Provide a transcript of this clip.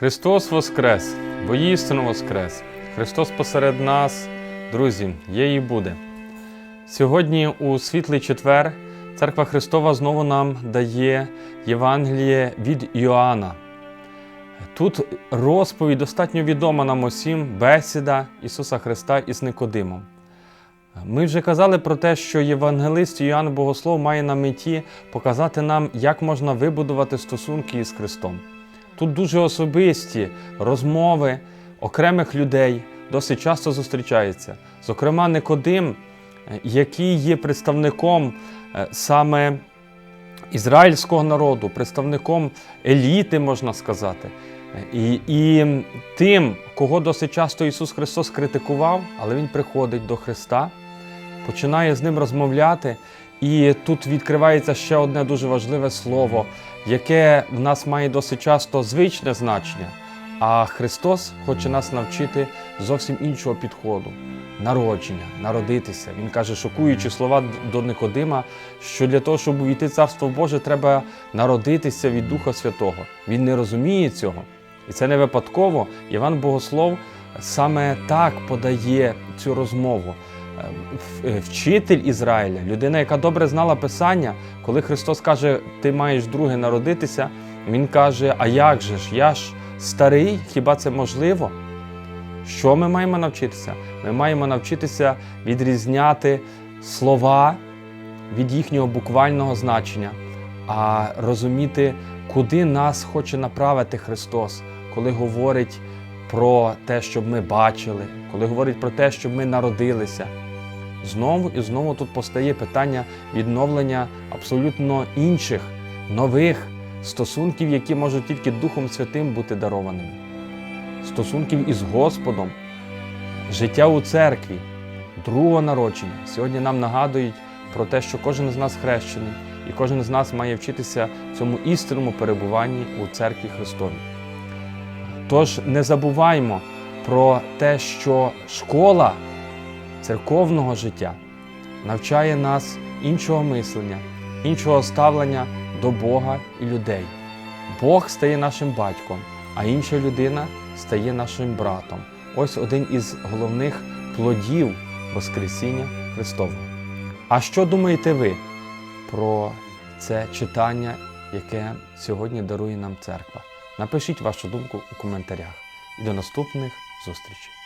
Христос Воскрес, воістину Воскрес. Христос посеред нас, друзі, є і буде. Сьогодні у світлий четвер Церква Христова знову нам дає Євангеліє від Іоанна. Тут розповідь достатньо відома нам усім бесіда Ісуса Христа із Никодимом. Ми вже казали про те, що євангелист Іоанн Богослов має на меті показати нам, як можна вибудувати стосунки із Христом. Тут дуже особисті розмови окремих людей досить часто зустрічаються. Зокрема, Никодим, е, який є представником е, саме ізраїльського народу, представником еліти, можна сказати. І, і тим, кого досить часто Ісус Христос критикував, але Він приходить до Христа, починає з ним розмовляти. І тут відкривається ще одне дуже важливе слово, яке в нас має досить часто звичне значення. А Христос хоче нас навчити зовсім іншого підходу народження, народитися. Він каже, шокуючи слова до Никодима, що для того, щоб увійти Царство Боже, треба народитися від Духа Святого. Він не розуміє цього. І це не випадково. Іван Богослов саме так подає цю розмову. Е, в- е, Вчитель Ізраїля, людина, яка добре знала Писання, коли Христос каже, ти маєш друге народитися, Він каже: А як же ж? Я ж старий, хіба це можливо? Що ми маємо навчитися? Ми маємо навчитися відрізняти слова від їхнього буквального значення, а розуміти, куди нас хоче направити Христос, коли говорить про те, щоб ми бачили, коли говорить про те, щоб ми народилися. Знову і знову тут постає питання відновлення абсолютно інших, нових стосунків, які можуть тільки Духом Святим бути дарованими. Стосунків із Господом, життя у церкві, другого народження. Сьогодні нам нагадують про те, що кожен з нас хрещений, і кожен з нас має вчитися цьому істинному перебуванні у церкві Христовій. Тож не забуваймо про те, що школа церковного життя навчає нас іншого мислення, іншого ставлення до Бога і людей. Бог стає нашим батьком, а інша людина стає нашим братом. Ось один із головних плодів Воскресіння Христового. А що думаєте ви про це читання, яке сьогодні дарує нам церква? Напишіть вашу думку у коментарях. І до наступних зустрічей!